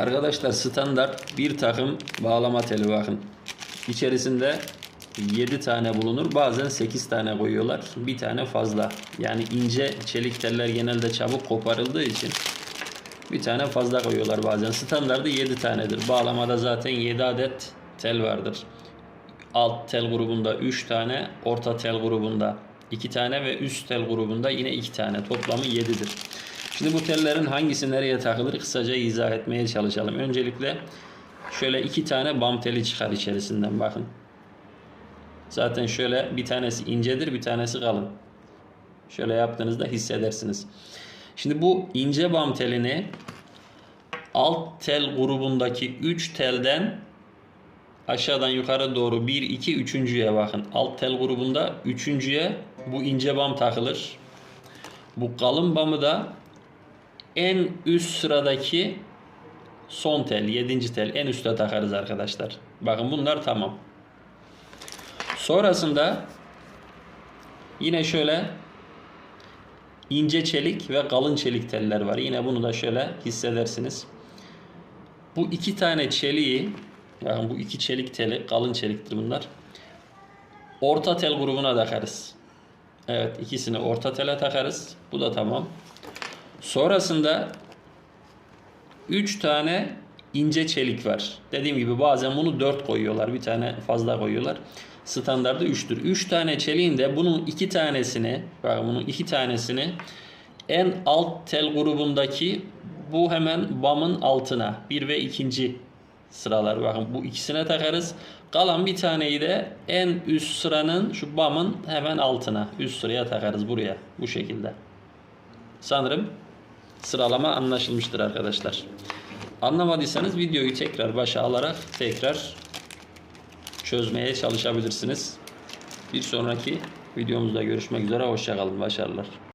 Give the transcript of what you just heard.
Arkadaşlar standart bir takım bağlama teli bakın. İçerisinde 7 tane bulunur. Bazen 8 tane koyuyorlar. Bir tane fazla. Yani ince çelik teller genelde çabuk koparıldığı için bir tane fazla koyuyorlar bazen. Standartı 7 tanedir. Bağlamada zaten 7 adet tel vardır. Alt tel grubunda 3 tane, orta tel grubunda 2 tane ve üst tel grubunda yine 2 tane. Toplamı 7'dir. Şimdi bu tellerin hangisi nereye takılır kısaca izah etmeye çalışalım. Öncelikle şöyle iki tane bam teli çıkar içerisinden bakın. Zaten şöyle bir tanesi incedir bir tanesi kalın. Şöyle yaptığınızda hissedersiniz. Şimdi bu ince bam telini alt tel grubundaki 3 telden aşağıdan yukarı doğru 1 2 3.'ye bakın. Alt tel grubunda 3.'ye bu ince bam takılır. Bu kalın bamı da en üst sıradaki son tel, 7. tel en üste takarız arkadaşlar. Bakın bunlar tamam. Sonrasında yine şöyle ince çelik ve kalın çelik teller var. Yine bunu da şöyle hissedersiniz. Bu iki tane çeliği yani bu iki çelik teli kalın çeliktir bunlar. Orta tel grubuna takarız. Evet ikisini orta tele takarız. Bu da tamam. Sonrasında 3 tane ince çelik var. Dediğim gibi bazen bunu 4 koyuyorlar. Bir tane fazla koyuyorlar. Standartı 3'tür. 3 tane çeliğin de bunun 2 tanesini bakın bunun 2 tanesini en alt tel grubundaki bu hemen BAM'ın altına 1 ve 2. sıralar bakın bu ikisine takarız. Kalan bir taneyi de en üst sıranın şu BAM'ın hemen altına üst sıraya takarız buraya bu şekilde. Sanırım sıralama anlaşılmıştır arkadaşlar. Anlamadıysanız videoyu tekrar başa alarak tekrar çözmeye çalışabilirsiniz. Bir sonraki videomuzda görüşmek üzere. Hoşçakalın. Başarılar.